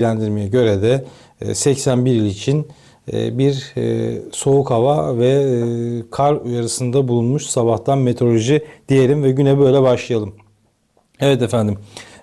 bilgilendirmeye göre de e, 81 il için e, bir e, soğuk hava ve e, kar uyarısında bulunmuş sabahtan meteoroloji diyelim ve güne böyle başlayalım. Evet efendim.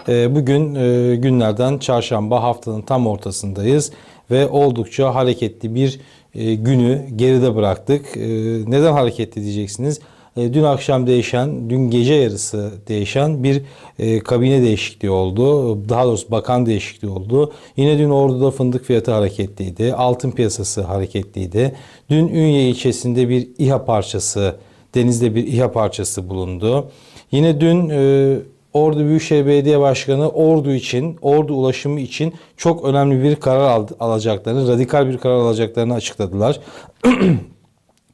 e, Bugün e, günlerden çarşamba haftanın tam ortasındayız ve oldukça hareketli bir e, günü geride bıraktık. E, Neden hareketli diyeceksiniz? E, Dün akşam değişen, dün gece yarısı değişen bir e, kabine değişikliği oldu. Daha doğrusu bakan değişikliği oldu. Yine dün Ordu'da fındık fiyatı hareketliydi. Altın piyasası hareketliydi. Dün Ünye ilçesinde bir İHA parçası, denizde bir İHA parçası bulundu. Yine dün e, Ordu Büyükşehir Belediye Başkanı Ordu için, Ordu ulaşımı için çok önemli bir karar al- alacaklarını, radikal bir karar alacaklarını açıkladılar.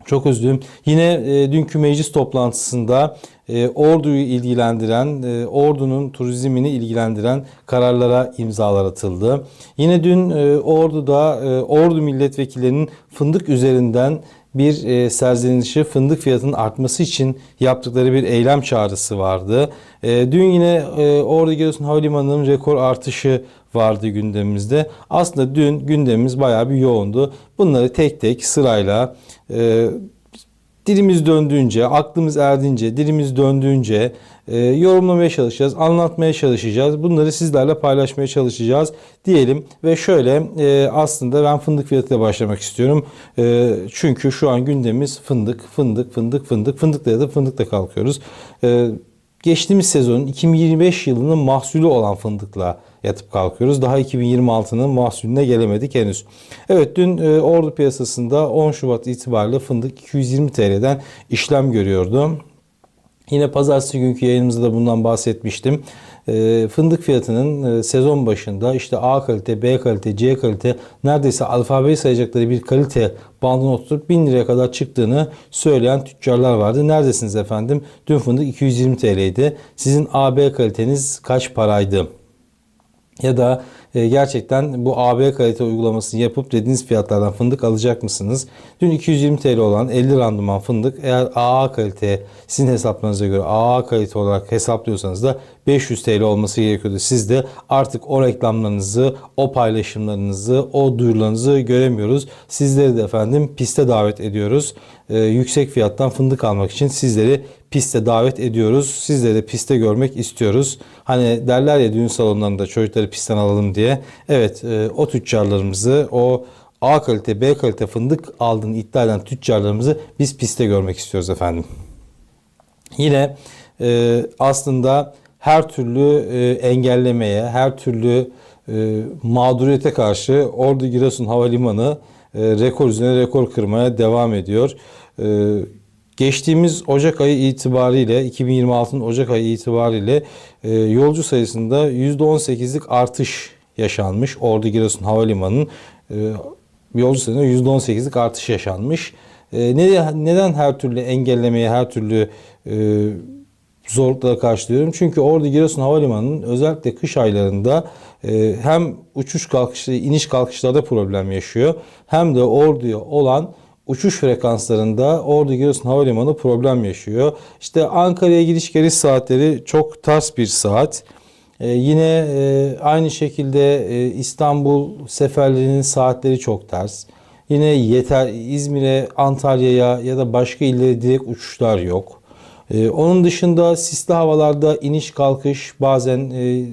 Çok özür dilerim. Yine e, dünkü meclis toplantısında e, Ordu'yu ilgilendiren, e, Ordu'nun turizmini ilgilendiren kararlara imzalar atıldı. Yine dün e, Ordu'da e, Ordu milletvekillerinin fındık üzerinden bir e, serzenişi fındık fiyatının artması için yaptıkları bir eylem çağrısı vardı. E, dün yine e, Ordu Giresun Havalimanı'nın rekor artışı vardı gündemimizde. Aslında dün gündemimiz bayağı bir yoğundu. Bunları tek tek sırayla e, dilimiz döndüğünce, aklımız erdiğince, dilimiz döndüğünce e, yorumlamaya çalışacağız, anlatmaya çalışacağız. Bunları sizlerle paylaşmaya çalışacağız diyelim. Ve şöyle e, aslında ben fındık fiyatıyla başlamak istiyorum. E, çünkü şu an gündemimiz fındık, fındık, fındık, fındık. Fındıkla ya da fındıkla kalkıyoruz. E, geçtiğimiz sezonun 2025 yılının mahsulü olan fındıkla yatıp kalkıyoruz. Daha 2026'nın mahsulüne gelemedik henüz. Evet dün e, Ordu piyasasında 10 Şubat itibariyle fındık 220 TL'den işlem görüyordu. Yine pazartesi günkü yayınımızda da bundan bahsetmiştim. E, fındık fiyatının e, sezon başında işte A kalite, B kalite, C kalite neredeyse alfabeyi sayacakları bir kalite bandına oturup 1000 liraya kadar çıktığını söyleyen tüccarlar vardı. Neredesiniz efendim? Dün fındık 220 TL'ydi. Sizin A, B kaliteniz kaç paraydı? Ya da e, gerçekten bu AB kalite uygulamasını yapıp dediğiniz fiyatlardan fındık alacak mısınız? Dün 220 TL olan 50 randıman fındık eğer AA kalite sizin hesaplarınıza göre AA kalite olarak hesaplıyorsanız da 500 TL olması gerekiyordu. Siz de artık o reklamlarınızı, o paylaşımlarınızı, o duyurularınızı göremiyoruz. Sizleri de efendim piste davet ediyoruz. E, yüksek fiyattan fındık almak için sizleri piste davet ediyoruz. Sizleri de piste görmek istiyoruz. Hani derler ya düğün salonlarında çocukları pistten alalım diye. Evet e, o tüccarlarımızı o A kalite B kalite fındık aldığını iddia eden tüccarlarımızı biz piste görmek istiyoruz efendim. Yine e, aslında her türlü e, engellemeye, her türlü e, mağduriyete karşı Ordu Giresun Havalimanı e, rekor üzerine rekor kırmaya devam ediyor. Geçtiğimiz Ocak ayı itibariyle 2026'nın Ocak ayı itibariyle e, yolcu sayısında %18'lik artış yaşanmış. Ordu Giresun Havalimanı'nın e, yolcu sayısında %18'lik artış yaşanmış. E, ne- neden her türlü engellemeye, her türlü e, zorluklara karşılıyorum. Çünkü Ordu Giresun Havalimanı'nın özellikle kış aylarında e, hem uçuş kalkışları, iniş kalkışlarda problem yaşıyor. Hem de Ordu'ya olan uçuş frekanslarında Ordu Giresun Havalimanı problem yaşıyor. İşte Ankara'ya gidiş geliş saatleri çok ters bir saat. Ee, yine e, aynı şekilde e, İstanbul seferlerinin saatleri çok ters. Yine yeter İzmir'e, Antalya'ya ya da başka illere direkt uçuşlar yok. Ee, onun dışında sisli havalarda iniş kalkış bazen e,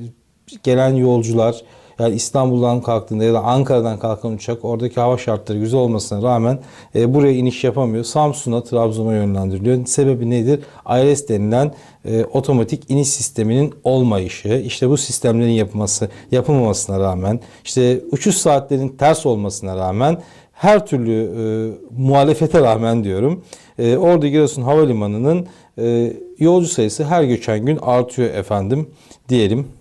gelen yolcular yani İstanbul'dan kalktığında ya da Ankara'dan kalkan uçak oradaki hava şartları güzel olmasına rağmen e, buraya iniş yapamıyor. Samsun'a, Trabzon'a yönlendiriliyor. Sebebi nedir? IRS denilen e, otomatik iniş sisteminin olmayışı. İşte bu sistemlerin yapılması, yapılmamasına rağmen, işte uçuş saatlerinin ters olmasına rağmen her türlü e, muhalefete rağmen diyorum e, Ordu Giresun Havalimanı'nın e, yolcu sayısı her geçen gün artıyor efendim diyelim.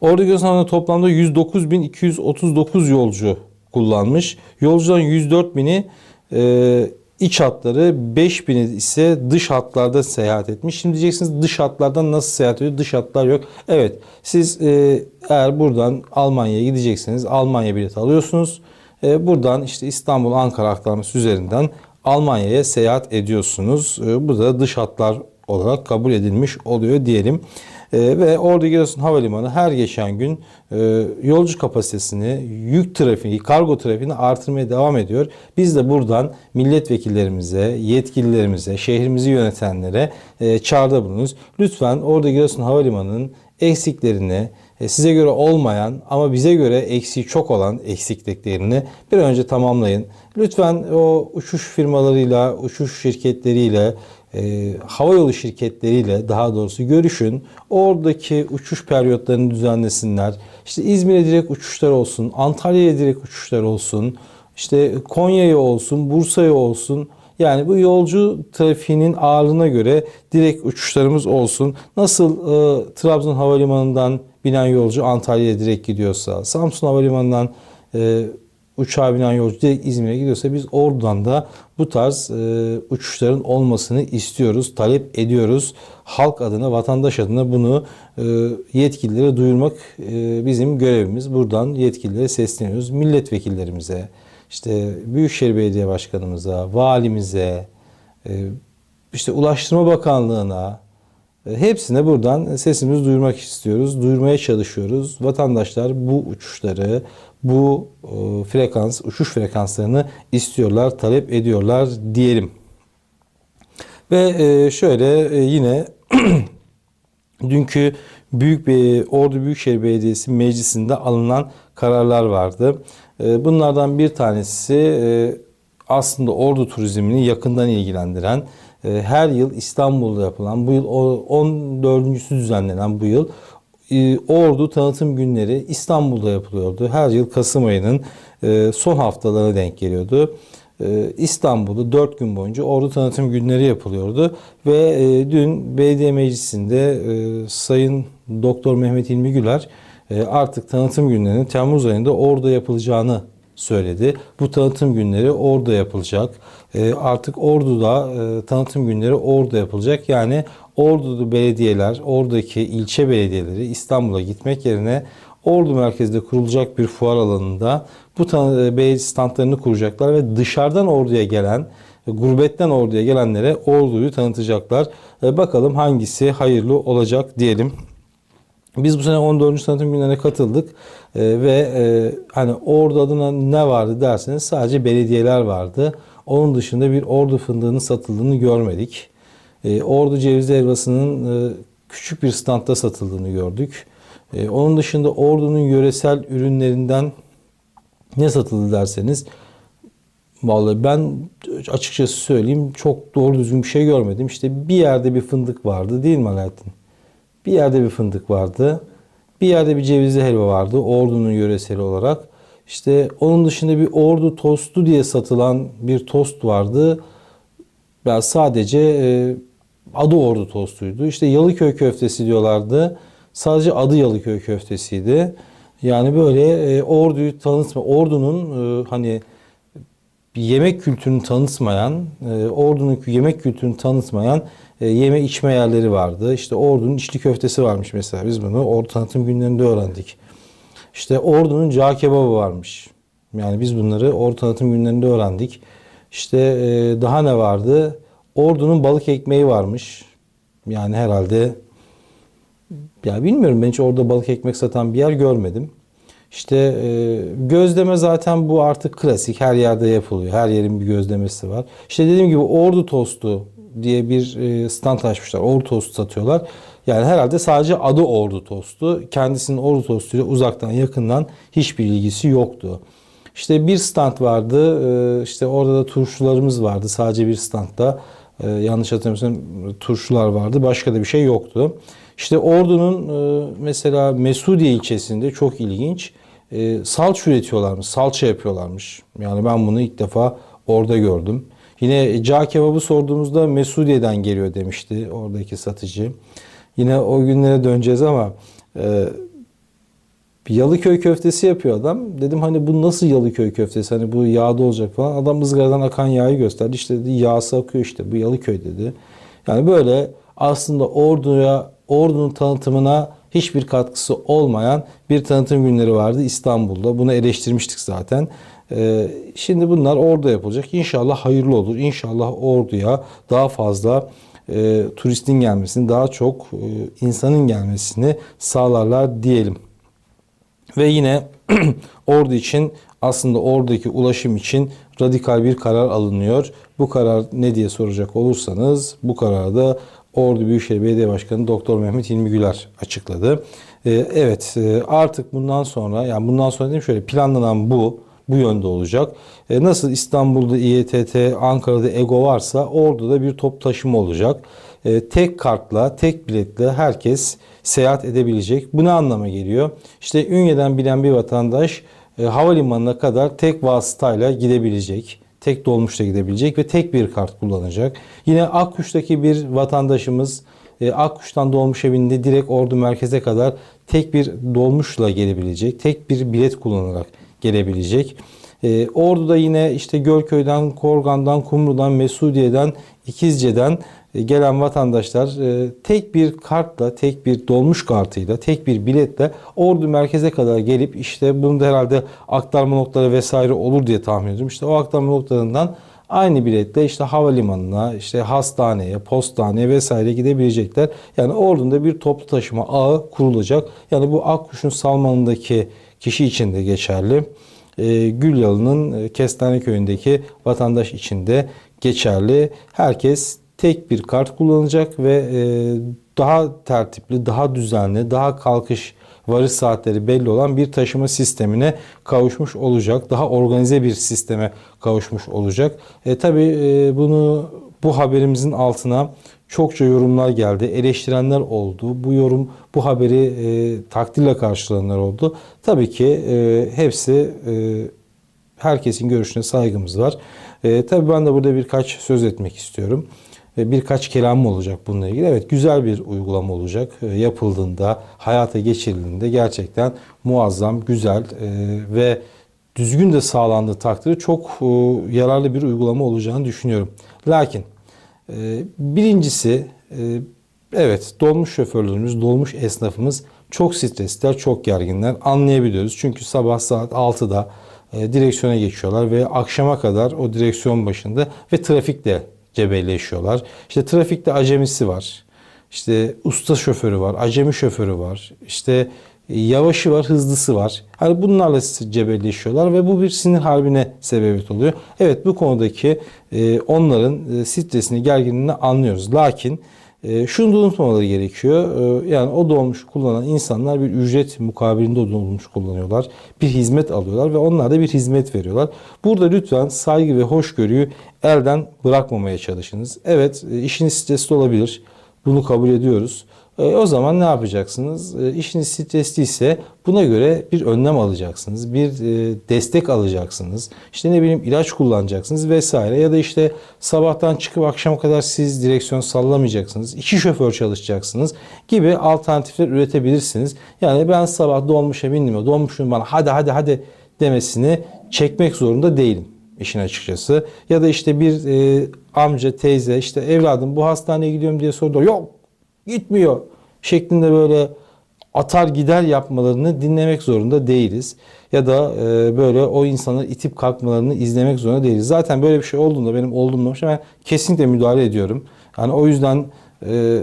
Giresun Havalimanı toplamda 109.239 yolcu kullanmış. Yolcuların 104.000'i e, iç hatları, 5.000'i ise dış hatlarda seyahat etmiş. Şimdi diyeceksiniz dış hatlardan nasıl seyahat ediyor? Dış hatlar yok. Evet siz e, eğer buradan Almanya'ya gidecekseniz Almanya bileti alıyorsunuz. E, buradan işte İstanbul Ankara aktarması üzerinden Almanya'ya seyahat ediyorsunuz. E, bu da dış hatlar olarak kabul edilmiş oluyor diyelim. E, ve Ordu Giresun Havalimanı her geçen gün e, yolcu kapasitesini, yük trafiği, kargo trafiğini artırmaya devam ediyor. Biz de buradan milletvekillerimize, yetkililerimize, şehrimizi yönetenlere e, çağrıda bulunuyoruz. Lütfen Ordu Giresun Havalimanı'nın eksiklerini, e, size göre olmayan ama bize göre eksiği çok olan eksikliklerini bir önce tamamlayın. Lütfen o uçuş firmalarıyla, uçuş şirketleriyle, e, havayolu şirketleriyle daha doğrusu görüşün. Oradaki uçuş periyotlarını düzenlesinler. İşte İzmir'e direkt uçuşlar olsun, Antalya'ya direkt uçuşlar olsun, işte Konya'ya olsun, Bursa'ya olsun. Yani bu yolcu trafiğinin ağırlığına göre direkt uçuşlarımız olsun. Nasıl e, Trabzon Havalimanı'ndan binen yolcu Antalya'ya direkt gidiyorsa, Samsun Havalimanı'ndan e, uçağa binen yolcu direkt İzmir'e gidiyorsa biz oradan da bu tarz e, uçuşların olmasını istiyoruz, talep ediyoruz. Halk adına, vatandaş adına bunu e, yetkililere duyurmak e, bizim görevimiz. Buradan yetkililere sesleniyoruz. Milletvekillerimize, işte Büyükşehir Belediye Başkanımıza, valimize, e, işte Ulaştırma Bakanlığı'na, Hepsine buradan sesimizi duyurmak istiyoruz. Duyurmaya çalışıyoruz. Vatandaşlar bu uçuşları, bu e, frekans, uçuş frekanslarını istiyorlar, talep ediyorlar diyelim. Ve e, şöyle e, yine dünkü Büyük bir Ordu Büyükşehir Belediyesi meclisinde alınan kararlar vardı. E, Bunlardan bir tanesi e, aslında Ordu turizmini yakından ilgilendiren e, her yıl İstanbul'da yapılan bu yıl o- 14.sü düzenlenen bu yıl e, Ordu tanıtım günleri İstanbul'da yapılıyordu. Her yıl Kasım ayının e, son haftalarına denk geliyordu. E, İstanbul'da 4 gün boyunca Ordu tanıtım günleri yapılıyordu ve dün belediye meclisinde Sayın Doktor Mehmet İlmi Güler artık tanıtım günlerinin Temmuz ayında Ordu'da yapılacağını söyledi. Bu tanıtım günleri orada yapılacak. E, artık Ordu'da e, tanıtım günleri orada yapılacak. Yani Ordu'da belediyeler, oradaki ilçe belediyeleri İstanbul'a gitmek yerine Ordu merkezde kurulacak bir fuar alanında bu e, belediye standlarını kuracaklar ve dışarıdan Ordu'ya gelen gurbetten Ordu'ya gelenlere Ordu'yu tanıtacaklar. Bakalım hangisi hayırlı olacak diyelim. Biz bu sene 14. tanıtım günlerine katıldık ve hani ordu adına ne vardı derseniz sadece belediyeler vardı. Onun dışında bir ordu fındığının satıldığını görmedik. Ee, ordu cevizi helvasının e, küçük bir standta satıldığını gördük. Ee, onun dışında ordunun yöresel ürünlerinden ne satıldı derseniz Vallahi ben açıkçası söyleyeyim çok doğru düzgün bir şey görmedim. İşte bir yerde bir fındık vardı değil mi Alaaddin? Bir yerde bir fındık vardı. Bir yerde bir cevizli helva vardı. Ordu'nun yöreseli olarak. İşte onun dışında bir ordu tostu diye satılan bir tost vardı. Ben sadece e, adı ordu tostuydu. İşte Yalıköy köftesi diyorlardı. Sadece adı Yalıköy köftesiydi. Yani böyle e, orduyu tanıtma, ordunun e, hani bir yemek kültürünü tanıtmayan, e, ordunun yemek kültürünü tanıtmayan e, yeme içme yerleri vardı. İşte ordunun içli köftesi varmış mesela. Biz bunu ordu tanıtım günlerinde öğrendik. İşte ordunun cağ kebabı varmış. Yani biz bunları ordu tanıtım günlerinde öğrendik. İşte e, daha ne vardı? Ordunun balık ekmeği varmış. Yani herhalde ya bilmiyorum ben hiç orada balık ekmek satan bir yer görmedim. İşte e, gözleme zaten bu artık klasik her yerde yapılıyor. Her yerin bir gözlemesi var. İşte dediğim gibi ordu tostu diye bir e, stand açmışlar. Ordu tostu satıyorlar. Yani herhalde sadece adı ordu tostu. Kendisinin ordu tostuyla uzaktan yakından hiçbir ilgisi yoktu. İşte bir stand vardı. e, işte orada da turşularımız vardı. Sadece bir standta. e, yanlış hatırlamıyorsam turşular vardı. Başka da bir şey yoktu. İşte Ordu'nun e, mesela Mesudiye ilçesinde çok ilginç e, salça üretiyorlarmış, salça yapıyorlarmış. Yani ben bunu ilk defa orada gördüm. Yine cağ kebabı sorduğumuzda Mesudiye'den geliyor demişti oradaki satıcı. Yine o günlere döneceğiz ama e, bir Yalıköy köftesi yapıyor adam. Dedim hani bu nasıl Yalıköy köftesi? Hani bu yağda olacak falan. Adam ızgaradan akan yağı gösterdi. İşte dedi yağsı akıyor işte bu Yalıköy dedi. Yani böyle aslında orduya, ordunun tanıtımına hiçbir katkısı olmayan bir tanıtım günleri vardı İstanbul'da. Bunu eleştirmiştik zaten. Ee, şimdi bunlar orada yapılacak. İnşallah hayırlı olur. İnşallah orduya daha fazla e, turistin gelmesini, daha çok e, insanın gelmesini sağlarlar diyelim. Ve yine ordu için aslında oradaki ulaşım için radikal bir karar alınıyor. Bu karar ne diye soracak olursanız bu kararda Ordu Büyükşehir Belediye Başkanı Doktor Mehmet İlmi Güler açıkladı. Ee, evet e, artık bundan sonra yani bundan sonra dedim şöyle planlanan bu bu yönde olacak. E, nasıl İstanbul'da İETT, Ankara'da EGO varsa orada da bir top taşıma olacak. E, tek kartla, tek biletle herkes seyahat edebilecek. Bu ne anlama geliyor? İşte Ünye'den bilen bir vatandaş e, havalimanına kadar tek vasıtayla gidebilecek. Tek dolmuşla gidebilecek ve tek bir kart kullanacak. Yine Akkuş'taki bir vatandaşımız e, Akkuş'tan dolmuşa bindi direkt Ordu merkeze kadar tek bir dolmuşla gelebilecek. Tek bir bilet kullanarak gelebilecek. E, Ordu'da yine işte Gölköy'den, Korgan'dan, Kumru'dan, Mesudiye'den, İkizce'den e, gelen vatandaşlar e, tek bir kartla, tek bir dolmuş kartıyla, tek bir biletle Ordu merkeze kadar gelip işte bunda herhalde aktarma noktaları vesaire olur diye tahmin ediyorum. İşte o aktarma noktalarından aynı biletle işte havalimanına, işte hastaneye, postaneye vesaire gidebilecekler. Yani Ordu'da bir toplu taşıma ağı kurulacak. Yani bu Akkuş'un Salmanı'ndaki kişi için de geçerli. E, Gülyalı'nın e, Kestane Köyü'ndeki vatandaş için de geçerli. Herkes tek bir kart kullanacak ve e, daha tertipli, daha düzenli, daha kalkış varış saatleri belli olan bir taşıma sistemine kavuşmuş olacak. Daha organize bir sisteme kavuşmuş olacak. E, tabii e, bunu bu haberimizin altına çokça yorumlar geldi. Eleştirenler oldu. Bu yorum, bu haberi e, takdirle karşılayanlar oldu. Tabii ki e, hepsi e, herkesin görüşüne saygımız var. E, tabii ben de burada birkaç söz etmek istiyorum. E, birkaç kelam olacak bununla ilgili. Evet güzel bir uygulama olacak. E, yapıldığında, hayata geçirildiğinde gerçekten muazzam, güzel e, ve düzgün de sağlandığı takdirde çok e, yararlı bir uygulama olacağını düşünüyorum. Lakin e, birincisi e, evet dolmuş şoförlerimiz, dolmuş esnafımız çok stresliler, çok gerginler. Anlayabiliyoruz. Çünkü sabah saat 6'da e, direksiyona geçiyorlar ve akşama kadar o direksiyon başında ve trafikte cebelleşiyorlar. İşte trafikte acemisi var. İşte usta şoförü var, acemi şoförü var. İşte yavaşı var, hızlısı var. Hani bunlarla cebelleşiyorlar ve bu bir sinir harbine sebebiyet oluyor. Evet bu konudaki e, onların e, stresini, gerginliğini anlıyoruz. Lakin e, şunu da unutmamaları gerekiyor. E, yani o dolmuş kullanan insanlar bir ücret mukabilinde o dolmuş kullanıyorlar. Bir hizmet alıyorlar ve onlar da bir hizmet veriyorlar. Burada lütfen saygı ve hoşgörüyü elden bırakmamaya çalışınız. Evet e, işiniz stresli olabilir. Bunu kabul ediyoruz. E, o zaman ne yapacaksınız? E, işiniz stresliyse buna göre bir önlem alacaksınız. Bir e, destek alacaksınız. İşte ne bileyim ilaç kullanacaksınız vesaire. Ya da işte sabahtan çıkıp akşama kadar siz direksiyon sallamayacaksınız. İki şoför çalışacaksınız gibi alternatifler üretebilirsiniz. Yani ben sabah dolmuşa bindim. Dolmuşun bana hadi hadi hadi demesini çekmek zorunda değilim işin açıkçası. Ya da işte bir e, amca, teyze işte evladım bu hastaneye gidiyorum diye sordu. Yok gitmiyor şeklinde böyle atar gider yapmalarını dinlemek zorunda değiliz. Ya da e, böyle o insanı itip kalkmalarını izlemek zorunda değiliz. Zaten böyle bir şey olduğunda benim olduğumda ben kesinlikle müdahale ediyorum. Yani o yüzden e,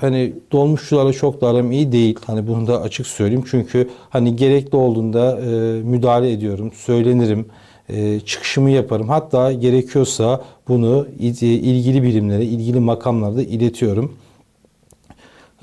hani dolmuşçularla çok da aram iyi değil. Hani bunu da açık söyleyeyim. Çünkü hani gerekli olduğunda e, müdahale ediyorum, söylenirim e, çıkışımı yaparım. Hatta gerekiyorsa bunu ilgili birimlere, ilgili makamlarda iletiyorum.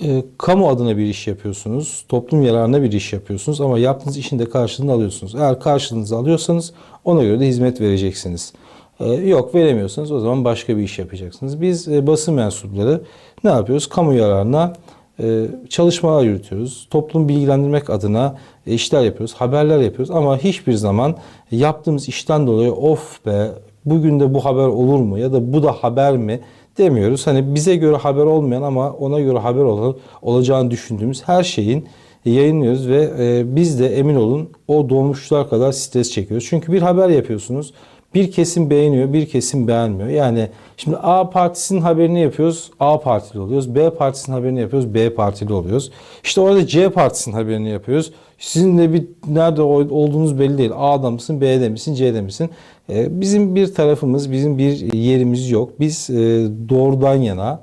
E, kamu adına bir iş yapıyorsunuz, toplum yararına bir iş yapıyorsunuz ama yaptığınız işin de karşılığını alıyorsunuz. Eğer karşılığınızı alıyorsanız ona göre de hizmet vereceksiniz. E, yok veremiyorsanız o zaman başka bir iş yapacaksınız. Biz e, basın mensupları ne yapıyoruz? Kamu yararına e, çalışmalar yürütüyoruz. Toplum bilgilendirmek adına e, işler yapıyoruz, haberler yapıyoruz ama hiçbir zaman yaptığımız işten dolayı of be bugün de bu haber olur mu ya da bu da haber mi demiyoruz. Hani bize göre haber olmayan ama ona göre haber olan, olacağını düşündüğümüz her şeyin yayınlıyoruz ve e, biz de emin olun o dolmuşlar kadar stres çekiyoruz. Çünkü bir haber yapıyorsunuz. Bir kesim beğeniyor, bir kesim beğenmiyor. Yani şimdi A partisinin haberini yapıyoruz, A partili oluyoruz. B partisinin haberini yapıyoruz, B partili oluyoruz. İşte orada C partisinin haberini yapıyoruz. Sizin de bir nerede olduğunuz belli değil. A'da mısın, B'de misin, C'de misin? Ee, bizim bir tarafımız, bizim bir yerimiz yok. Biz e, doğrudan yana,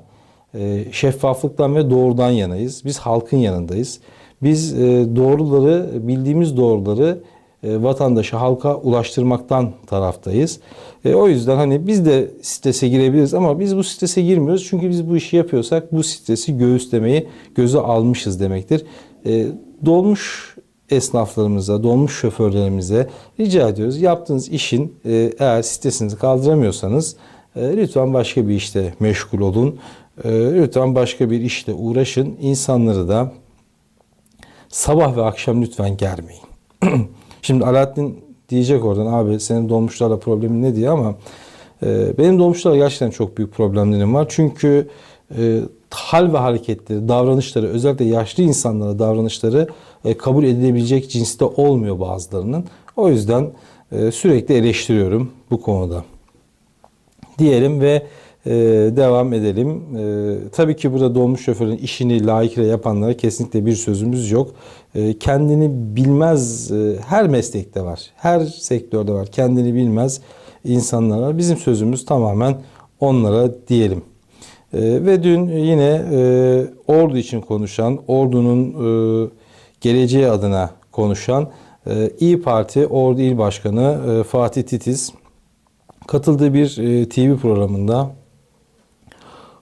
e, şeffaflıktan ve doğrudan yanayız. Biz halkın yanındayız. Biz e, doğruları, bildiğimiz doğruları e, vatandaşa, halka ulaştırmaktan taraftayız. E, o yüzden hani biz de strese girebiliriz ama biz bu strese girmiyoruz. Çünkü biz bu işi yapıyorsak bu stresi göğüslemeyi göze almışız demektir. E, dolmuş esnaflarımıza, dolmuş şoförlerimize rica ediyoruz. Yaptığınız işin e, eğer stresinizi kaldıramıyorsanız e, lütfen başka bir işte meşgul olun. E, lütfen başka bir işle uğraşın. İnsanları da sabah ve akşam lütfen germeyin. Şimdi Alaaddin diyecek oradan abi senin dolmuşlarla problemin ne diye ama e, benim dolmuşlarla gerçekten çok büyük problemlerim var. Çünkü e, hal ve hareketleri, davranışları özellikle yaşlı insanlara davranışları e, kabul edilebilecek cinste olmuyor bazılarının. O yüzden e, sürekli eleştiriyorum bu konuda. Diyelim ve e, devam edelim. E, tabii ki burada dolmuş şoförün işini layıkıyla yapanlara kesinlikle bir sözümüz yok. E, kendini bilmez e, her meslekte var. Her sektörde var. Kendini bilmez insanlar var. Bizim sözümüz tamamen onlara diyelim. E, ve dün yine e, ordu için konuşan, ordunun e, geleceği adına konuşan e, İyi Parti Ordu İl Başkanı e, Fatih Titiz katıldığı bir e, TV programında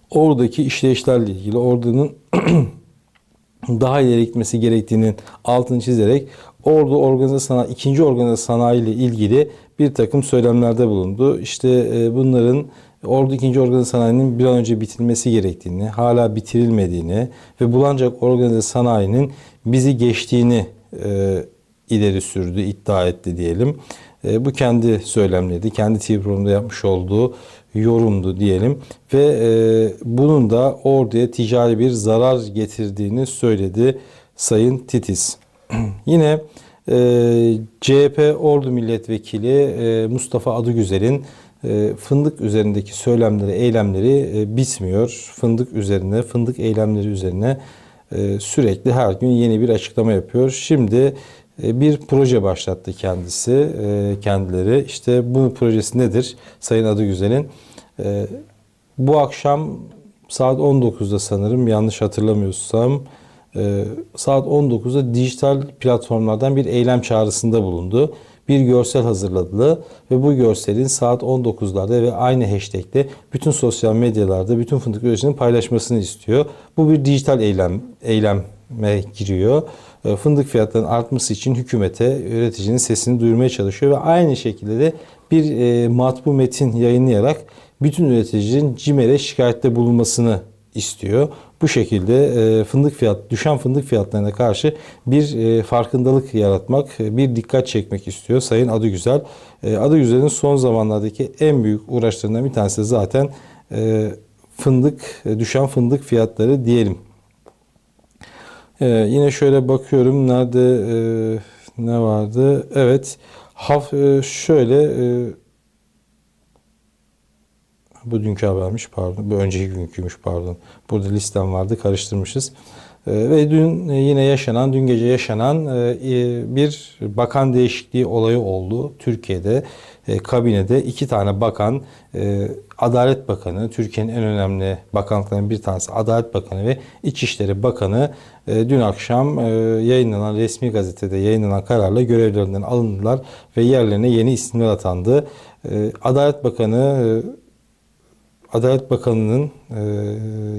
oradaki işleyişlerle ilgili ordunun daha ileri gitmesi gerektiğinin altını çizerek ordu organize sanayi, ikinci organize sanayi ile ilgili bir takım söylemlerde bulundu. İşte e, bunların Ordu ikinci organize sanayinin bir an önce bitirilmesi gerektiğini, hala bitirilmediğini ve Bulancak organize sanayinin bizi geçtiğini e, ileri sürdü, iddia etti diyelim. E, bu kendi söylemliydi, kendi TV programında yapmış olduğu yorumdu diyelim ve e, bunun da orduya ticari bir zarar getirdiğini söyledi Sayın Titiz. Yine e, CHP Ordu Milletvekili e, Mustafa Adıgüzel'in e, fındık üzerindeki söylemleri, eylemleri e, bitmiyor. Fındık üzerine, fındık eylemleri üzerine e, sürekli her gün yeni bir açıklama yapıyor. Şimdi bir proje başlattı kendisi, e, kendileri. İşte bu projesi nedir? Sayın Adıgüzel'in. E, bu akşam saat 19'da sanırım yanlış hatırlamıyorsam saat 19'da dijital platformlardan bir eylem çağrısında bulundu. Bir görsel hazırladı ve bu görselin saat 19'larda ve aynı hashtagle bütün sosyal medyalarda bütün fındık üreticinin paylaşmasını istiyor. Bu bir dijital eylem eyleme giriyor. E, fındık fiyatlarının artması için hükümete üreticinin sesini duyurmaya çalışıyor ve aynı şekilde de bir e, matbu metin yayınlayarak bütün üreticinin CİMER'e şikayette bulunmasını istiyor. Bu şekilde e, fındık fiyat düşen fındık fiyatlarına karşı bir farkındalık yaratmak, bir dikkat çekmek istiyor Sayın Adıgüzel. Adıgüzel'in son zamanlardaki en büyük uğraşlarından bir tanesi zaten fındık düşen fındık fiyatları diyelim. Ee, yine şöyle bakıyorum nerede e, ne vardı? Evet. Haf e, şöyle e, bu dünkü habermiş pardon. Bu önceki günküymüş pardon. Burada listem vardı karıştırmışız. E, ve dün yine yaşanan, dün gece yaşanan e, e bir bakan değişikliği olayı oldu Türkiye'de. E, kabinede iki tane bakan, e, Adalet Bakanı, Türkiye'nin en önemli bakanlıklarının bir tanesi Adalet Bakanı ve İçişleri Bakanı e, dün akşam yayınlanan resmi gazetede yayınlanan kararla görevlerinden alındılar ve yerlerine yeni isimler atandı. Adalet Bakanı Adalet Bakanı'nın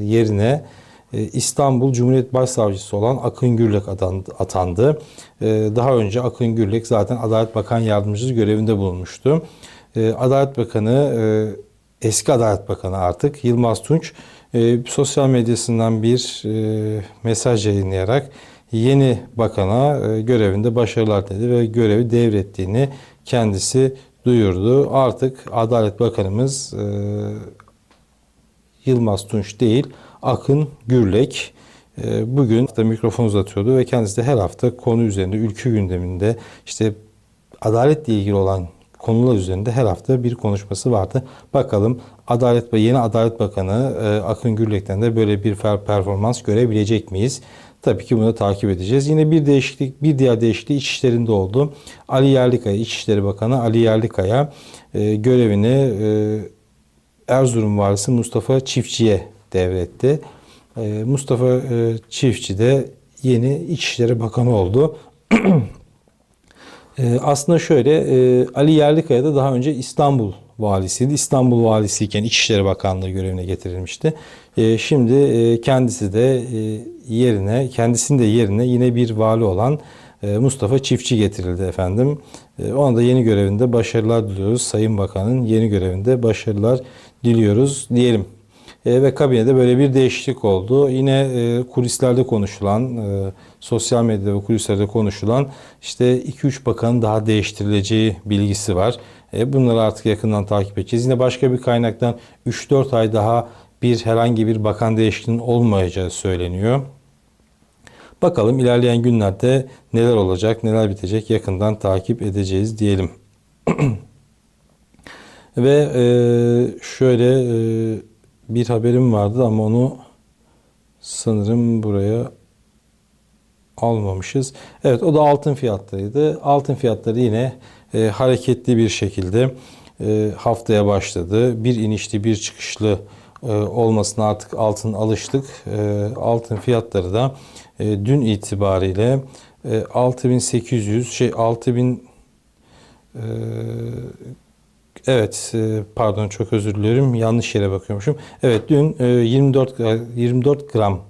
yerine İstanbul Cumhuriyet Başsavcısı olan Akın Gürlek atandı. Daha önce Akın Gürlek zaten Adalet Bakan Yardımcısı görevinde bulunmuştu. Adalet Bakanı, eski Adalet Bakanı artık Yılmaz Tunç sosyal medyasından bir mesaj yayınlayarak yeni bakana görevinde başarılar dedi ve görevi devrettiğini kendisi duyurdu. Artık Adalet Bakanımız Yılmaz Tunç değil, Akın Gürlek e, bugün da mikrofon uzatıyordu ve kendisi de her hafta konu üzerinde, ülke gündeminde işte adaletle ilgili olan konular üzerinde her hafta bir konuşması vardı. Bakalım Adalet ve yeni Adalet Bakanı e, Akın Gürlek'ten de böyle bir performans görebilecek miyiz? Tabii ki bunu takip edeceğiz. Yine bir değişiklik, bir diğer değişiklik İçişleri'nde oldu. Ali Yerlikaya, İçişleri Bakanı Ali Yerlikaya e, görevini Erzurum Valisi Mustafa Çiftçi'ye devretti. E, Mustafa e, Çiftçi de yeni İçişleri Bakanı oldu. E, aslında şöyle e, Ali Yerlikaya da daha önce İstanbul valisiydi. İstanbul valisiyken İçişleri Bakanlığı görevine getirilmişti. E, şimdi e, kendisi de e, yerine, kendisinin de yerine yine bir vali olan Mustafa Çiftçi getirildi efendim. Ona da yeni görevinde başarılar diliyoruz. Sayın Bakan'ın yeni görevinde başarılar diliyoruz diyelim. E, ve kabinede böyle bir değişiklik oldu. Yine e, kulislerde konuşulan, e, sosyal medyada ve kulislerde konuşulan işte 2-3 bakanın daha değiştirileceği bilgisi var. E, bunları artık yakından takip edeceğiz. Yine başka bir kaynaktan 3-4 ay daha bir herhangi bir bakan değişikliğinin olmayacağı söyleniyor. Bakalım ilerleyen günlerde neler olacak, neler bitecek yakından takip edeceğiz diyelim. Ve e, şöyle e, bir haberim vardı ama onu sanırım buraya almamışız. Evet o da altın fiyatlarıydı. Altın fiyatları yine e, hareketli bir şekilde e, haftaya başladı. Bir inişli bir çıkışlı e, olmasına artık altın alıştık. E, altın fiyatları da e, dün itibariyle e, 6800 şey 6000 e, Evet, e, pardon çok özür dilerim. Yanlış yere bakıyormuşum. Evet, dün e, 24 24 gram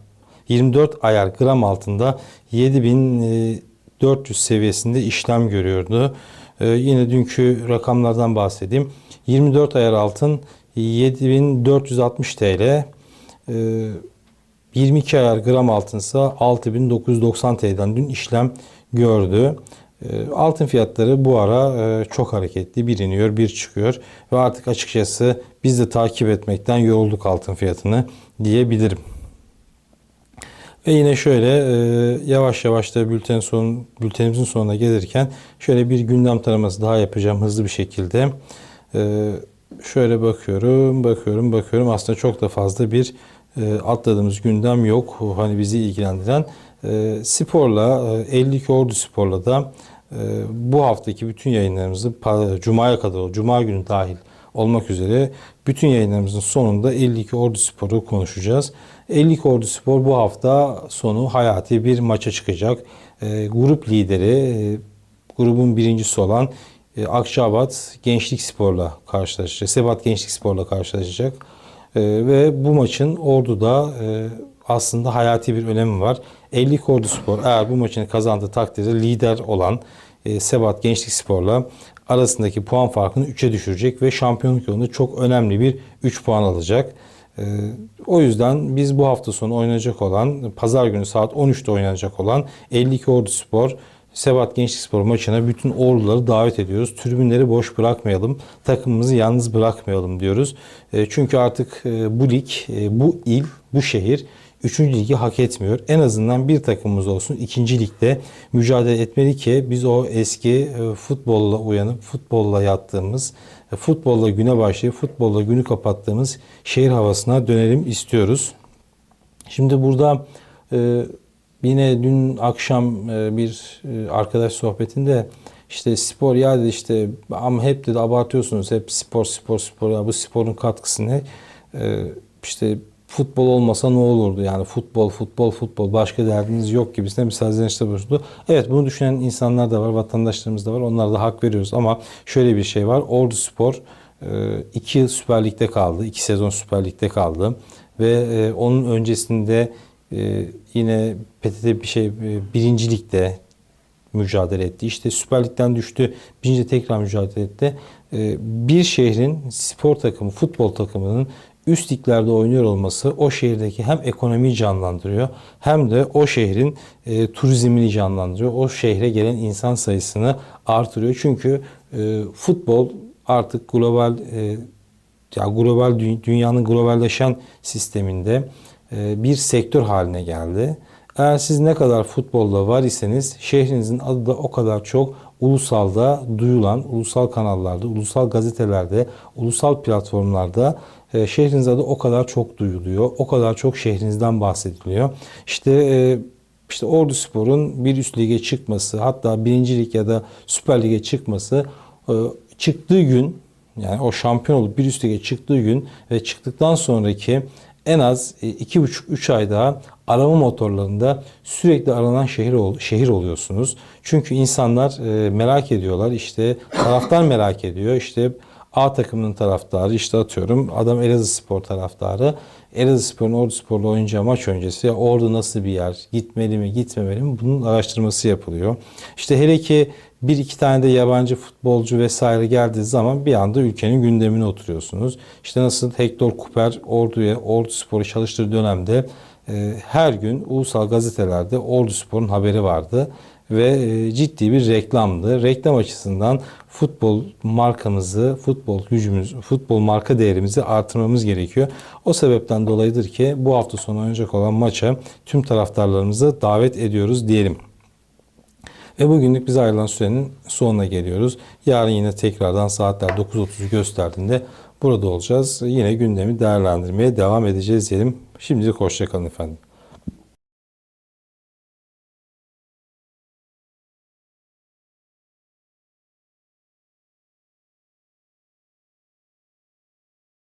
24 ayar gram altında 7400 seviyesinde işlem görüyordu. E, yine dünkü rakamlardan bahsedeyim. 24 ayar altın 7460 TL. E, 22 ayar gram altınsa 6990 TL'den dün işlem gördü. E, Altın fiyatları bu ara e, çok hareketli. Bir iniyor, bir çıkıyor. Ve artık açıkçası biz de takip etmekten yorulduk altın fiyatını diyebilirim. Ve yine şöyle e, yavaş yavaş da bülten son, bültenimizin sonuna gelirken şöyle bir gündem taraması daha yapacağım hızlı bir şekilde. Şöyle bakıyorum, bakıyorum, bakıyorum. Aslında çok da fazla bir atladığımız gündem yok. Hani bizi ilgilendiren. Sporla, 52 Ordu Spor'la da ee, bu haftaki bütün yayınlarımızı Cuma'ya kadar, Cuma günü dahil olmak üzere bütün yayınlarımızın sonunda 52 Ordu Spor'u konuşacağız. 52 Ordu Spor bu hafta sonu hayati bir maça çıkacak. E, grup lideri, e, grubun birincisi olan e, Akçabat Gençlik Spor'la karşılaşacak. Sebat Gençlik Spor'la karşılaşacak. E, ve bu maçın Ordu'da e, aslında hayati bir önemi var. 50 Ordu Spor eğer bu maçını kazandığı takdirde lider olan e, Sebat Gençlik Spor'la arasındaki puan farkını 3'e düşürecek ve şampiyonluk yolunda çok önemli bir 3 puan alacak. E, o yüzden biz bu hafta sonu oynanacak olan, pazar günü saat 13'te oynanacak olan 52 Ordu Spor Sebat Gençlik Spor maçına bütün orduları davet ediyoruz. Tribünleri boş bırakmayalım, takımımızı yalnız bırakmayalım diyoruz. E, çünkü artık e, bu lig, e, bu il, bu şehir 3. ligi hak etmiyor. En azından bir takımımız olsun 2. ligde mücadele etmeli ki biz o eski e, futbolla uyanıp futbolla yattığımız, e, futbolla güne başlayıp futbolla günü kapattığımız şehir havasına dönelim istiyoruz. Şimdi burada e, yine dün akşam bir arkadaş sohbetinde işte spor ya dedi işte ama hep dedi abartıyorsunuz hep spor spor spor ya bu sporun katkısı ne? işte futbol olmasa ne olurdu? Yani futbol, futbol, futbol başka derdiniz yok gibisine bir serzenişte bulundu. Evet bunu düşünen insanlar da var, vatandaşlarımız da var. Onlara da hak veriyoruz ama şöyle bir şey var. Ordu Spor e, iki yıl Süper Lig'de kaldı. iki sezon Süper Lig'de kaldı. Ve e, onun öncesinde e, yine PTT bir şey birinci ligde mücadele etti. İşte Süper Lig'den düştü. Birinci tekrar mücadele etti. Bir şehrin spor takımı, futbol takımının üst liglerde oynuyor olması o şehirdeki hem ekonomiyi canlandırıyor hem de o şehrin e, turizmini canlandırıyor. O şehre gelen insan sayısını artırıyor. Çünkü e, futbol artık global e, ya global dünyanın globalleşen sisteminde e, bir sektör haline geldi. Eğer siz ne kadar futbolla var iseniz şehrinizin adı da o kadar çok ulusalda duyulan, ulusal kanallarda, ulusal gazetelerde, ulusal platformlarda e, şehriniz adı o kadar çok duyuluyor. O kadar çok şehrinizden bahsediliyor. İşte e, işte Ordu Spor'un bir üst lige çıkması, hatta birinci lig ya da Süper Lig'e çıkması e, çıktığı gün yani o şampiyon olup bir üst lige çıktığı gün ve çıktıktan sonraki en az 2,5-3 ay daha arama motorlarında sürekli aranan şehir ol- şehir oluyorsunuz. Çünkü insanlar e, merak ediyorlar. İşte taraftar merak ediyor. İşte A takımının taraftarı işte atıyorum adam Elazığ Spor taraftarı. Elazığ Spor'un Ordu Spor'la oynayacağı maç öncesi Ordu nasıl bir yer? Gitmeli mi, gitmemeli mi? Bunun araştırması yapılıyor. İşte hele ki bir iki tane de yabancı futbolcu vesaire geldiği zaman bir anda ülkenin gündemine oturuyorsunuz. İşte nasıl Hector Cooper Ordu'ya, Ordu Spor'u çalıştığı dönemde her gün ulusal gazetelerde Ordu Spor'un haberi vardı ve e, ciddi bir reklamdı. Reklam açısından futbol markamızı, futbol gücümüz, futbol marka değerimizi artırmamız gerekiyor. O sebepten dolayıdır ki bu hafta sonu oynayacak olan maça tüm taraftarlarımızı davet ediyoruz diyelim. Ve bugünlük bize ayrılan sürenin sonuna geliyoruz. Yarın yine tekrardan saatler 9.30'u gösterdiğinde burada olacağız. Yine gündemi değerlendirmeye devam edeceğiz diyelim. Şimdilik hoşçakalın efendim.